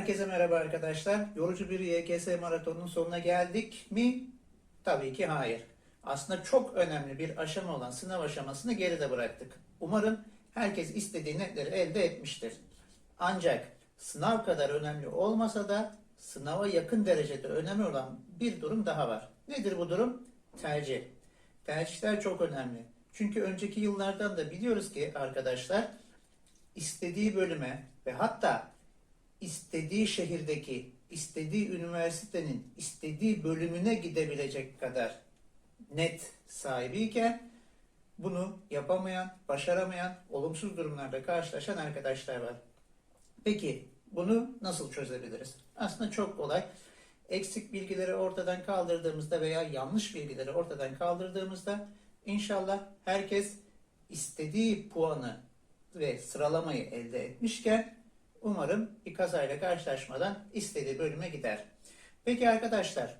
Herkese merhaba arkadaşlar. Yorucu bir YKS maratonunun sonuna geldik mi? Tabii ki hayır. Aslında çok önemli bir aşama olan sınav aşamasını geride bıraktık. Umarım herkes istediği netleri elde etmiştir. Ancak sınav kadar önemli olmasa da sınava yakın derecede önemli olan bir durum daha var. Nedir bu durum? Tercih. Tercihler çok önemli. Çünkü önceki yıllardan da biliyoruz ki arkadaşlar istediği bölüme ve hatta istediği şehirdeki, istediği üniversitenin istediği bölümüne gidebilecek kadar net sahibiyken bunu yapamayan, başaramayan, olumsuz durumlarla karşılaşan arkadaşlar var. Peki bunu nasıl çözebiliriz? Aslında çok kolay. Eksik bilgileri ortadan kaldırdığımızda veya yanlış bilgileri ortadan kaldırdığımızda inşallah herkes istediği puanı ve sıralamayı elde etmişken umarım bir kazayla karşılaşmadan istediği bölüme gider. Peki arkadaşlar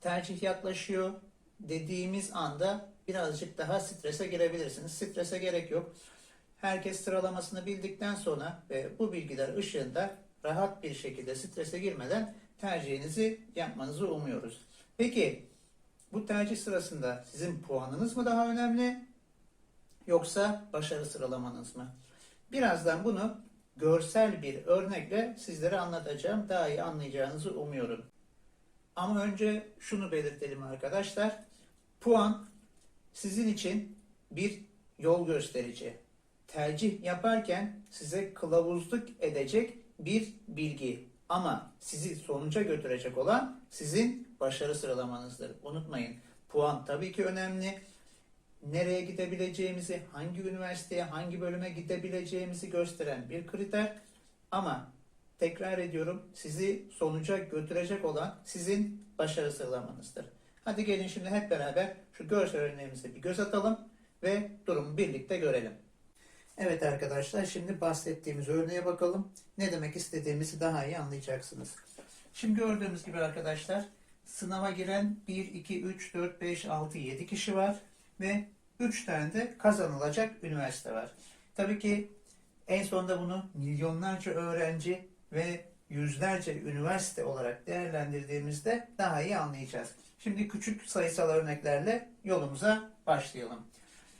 tercih yaklaşıyor dediğimiz anda birazcık daha strese girebilirsiniz. Strese gerek yok. Herkes sıralamasını bildikten sonra ve bu bilgiler ışığında rahat bir şekilde strese girmeden tercihinizi yapmanızı umuyoruz. Peki bu tercih sırasında sizin puanınız mı daha önemli yoksa başarı sıralamanız mı? Birazdan bunu görsel bir örnekle sizlere anlatacağım. Daha iyi anlayacağınızı umuyorum. Ama önce şunu belirtelim arkadaşlar. Puan sizin için bir yol gösterici. Tercih yaparken size kılavuzluk edecek bir bilgi. Ama sizi sonuca götürecek olan sizin başarı sıralamanızdır. Unutmayın. Puan tabii ki önemli. Nereye gidebileceğimizi, hangi üniversiteye, hangi bölüme gidebileceğimizi gösteren bir kriter. Ama tekrar ediyorum sizi sonuca götürecek olan sizin başarı sıralamanızdır. Hadi gelin şimdi hep beraber şu görsel örneğimize bir göz atalım ve durumu birlikte görelim. Evet arkadaşlar şimdi bahsettiğimiz örneğe bakalım. Ne demek istediğimizi daha iyi anlayacaksınız. Şimdi gördüğümüz gibi arkadaşlar sınava giren 1, 2, 3, 4, 5, 6, 7 kişi var ve 3 tane de kazanılacak üniversite var. Tabii ki en sonunda bunu milyonlarca öğrenci ve yüzlerce üniversite olarak değerlendirdiğimizde daha iyi anlayacağız. Şimdi küçük sayısal örneklerle yolumuza başlayalım.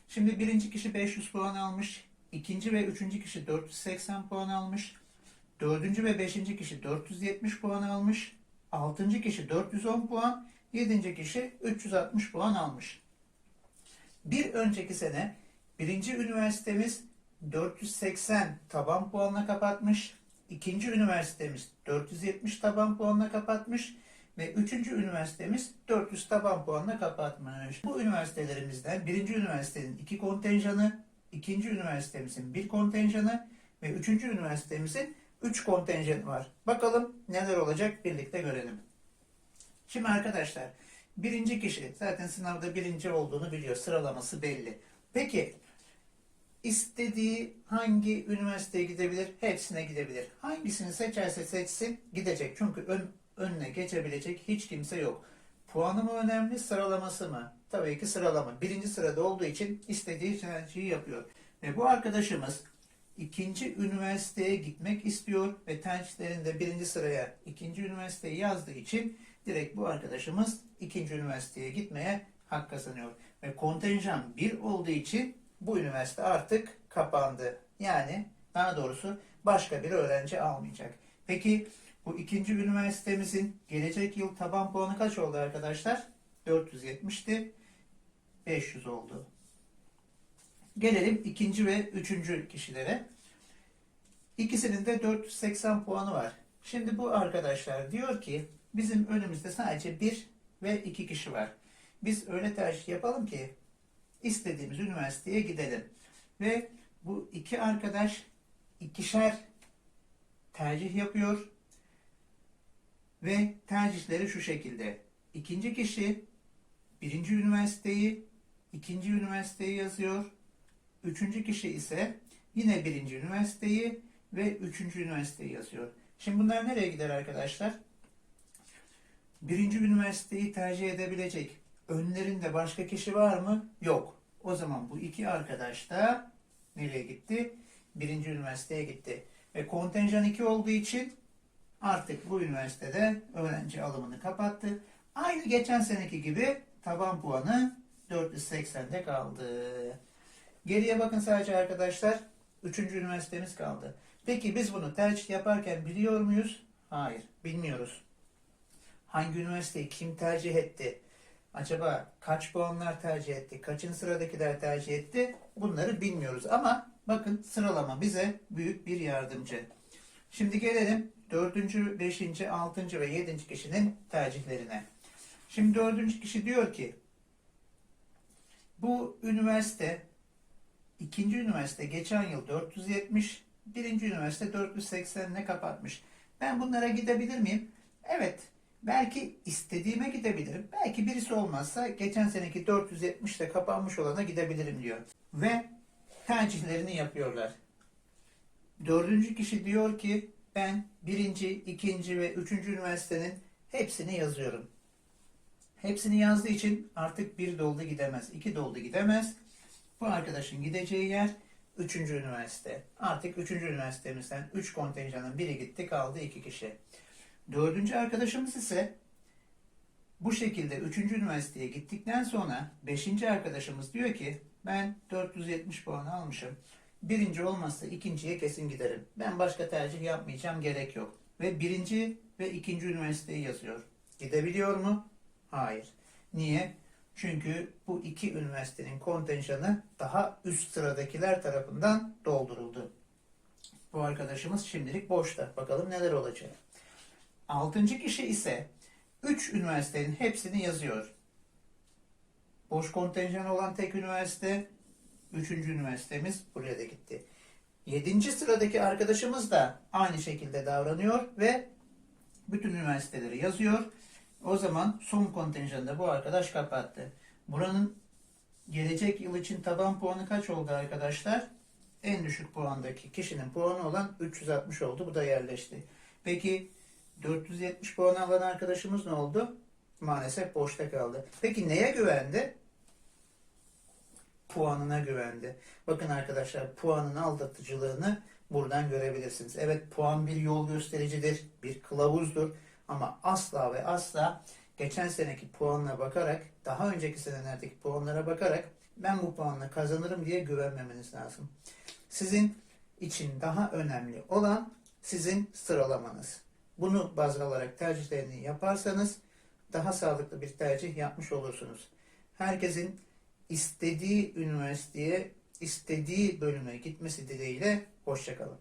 Şimdi birinci kişi 500 puan almış, ikinci ve üçüncü kişi 480 puan almış, dördüncü ve beşinci kişi 470 puan almış, altıncı kişi 410 puan, yedinci kişi 360 puan almış. Bir önceki sene birinci üniversitemiz 480 taban puanla kapatmış. ikinci üniversitemiz 470 taban puanla kapatmış ve üçüncü üniversitemiz 400 taban puanla kapatmış. Bu üniversitelerimizden birinci üniversitenin iki kontenjanı, ikinci üniversitemizin bir kontenjanı ve üçüncü üniversitemizin üç kontenjanı var. Bakalım neler olacak birlikte görelim. Şimdi arkadaşlar birinci kişi zaten sınavda birinci olduğunu biliyor. Sıralaması belli. Peki istediği hangi üniversiteye gidebilir? Hepsine gidebilir. Hangisini seçerse seçsin gidecek. Çünkü ön, önüne geçebilecek hiç kimse yok. Puanı mı önemli, sıralaması mı? Tabii ki sıralama. Birinci sırada olduğu için istediği tercihi yapıyor. Ve bu arkadaşımız ikinci üniversiteye gitmek istiyor ve tercihlerinde birinci sıraya ikinci üniversiteyi yazdığı için direkt bu arkadaşımız ikinci üniversiteye gitmeye hak kazanıyor. Ve kontenjan bir olduğu için bu üniversite artık kapandı. Yani daha doğrusu başka bir öğrenci almayacak. Peki bu ikinci üniversitemizin gelecek yıl taban puanı kaç oldu arkadaşlar? 470'ti. 500 oldu. Gelelim ikinci ve üçüncü kişilere. İkisinin de 480 puanı var. Şimdi bu arkadaşlar diyor ki bizim önümüzde sadece bir ve iki kişi var. Biz öyle tercih yapalım ki istediğimiz üniversiteye gidelim. Ve bu iki arkadaş ikişer tercih yapıyor ve tercihleri şu şekilde. İkinci kişi birinci üniversiteyi, ikinci üniversiteyi yazıyor. Üçüncü kişi ise yine birinci üniversiteyi ve üçüncü üniversiteyi yazıyor. Şimdi bunlar nereye gider arkadaşlar? Birinci üniversiteyi tercih edebilecek önlerinde başka kişi var mı? Yok. O zaman bu iki arkadaş da nereye gitti? Birinci üniversiteye gitti. Ve kontenjan 2 olduğu için artık bu üniversitede öğrenci alımını kapattı. Aynı geçen seneki gibi taban puanı 480'de kaldı. Geriye bakın sadece arkadaşlar. Üçüncü üniversitemiz kaldı. Peki biz bunu tercih yaparken biliyor muyuz? Hayır, bilmiyoruz. Hangi üniversiteyi kim tercih etti? Acaba kaç puanlar tercih etti? Kaçıncı sıradakiler tercih etti? Bunları bilmiyoruz ama bakın sıralama bize büyük bir yardımcı. Şimdi gelelim 4. 5. 6. ve 7. kişinin tercihlerine. Şimdi 4. kişi diyor ki bu üniversite ikinci üniversite geçen yıl 470, birinci üniversite 480 ne kapatmış. Ben bunlara gidebilir miyim? Evet. Belki istediğime gidebilirim. Belki birisi olmazsa geçen seneki 470 de kapanmış olana gidebilirim diyor. Ve tercihlerini yapıyorlar. Dördüncü kişi diyor ki ben birinci, ikinci ve üçüncü üniversitenin hepsini yazıyorum. Hepsini yazdığı için artık bir doldu gidemez, iki doldu gidemez. Bu arkadaşın gideceği yer üçüncü üniversite. Artık üçüncü üniversitemizden üç kontenjanın biri gitti kaldı iki kişi. Dördüncü arkadaşımız ise bu şekilde üçüncü üniversiteye gittikten sonra beşinci arkadaşımız diyor ki ben 470 puan almışım. Birinci olmazsa ikinciye kesin giderim. Ben başka tercih yapmayacağım gerek yok. Ve birinci ve ikinci üniversiteyi yazıyor. Gidebiliyor mu? Hayır. Niye? Çünkü bu iki üniversitenin kontenjanı daha üst sıradakiler tarafından dolduruldu. Bu arkadaşımız şimdilik boşta. Bakalım neler olacak. Altıncı kişi ise 3 üniversitenin hepsini yazıyor. Boş kontenjan olan tek üniversite, üçüncü üniversitemiz buraya da gitti. Yedinci sıradaki arkadaşımız da aynı şekilde davranıyor ve bütün üniversiteleri yazıyor. O zaman son kontenjanı bu arkadaş kapattı. Buranın gelecek yıl için taban puanı kaç oldu arkadaşlar? En düşük puandaki kişinin puanı olan 360 oldu. Bu da yerleşti. Peki 470 puan alan arkadaşımız ne oldu? Maalesef boşta kaldı. Peki neye güvendi? Puanına güvendi. Bakın arkadaşlar puanın aldatıcılığını buradan görebilirsiniz. Evet puan bir yol göstericidir, bir kılavuzdur ama asla ve asla geçen seneki puanına bakarak, daha önceki senelerdeki puanlara bakarak ben bu puanla kazanırım diye güvenmemeniz lazım. Sizin için daha önemli olan sizin sıralamanız. Bunu baz alarak tercihlerini yaparsanız daha sağlıklı bir tercih yapmış olursunuz. Herkesin istediği üniversiteye, istediği bölüme gitmesi dileğiyle hoşçakalın.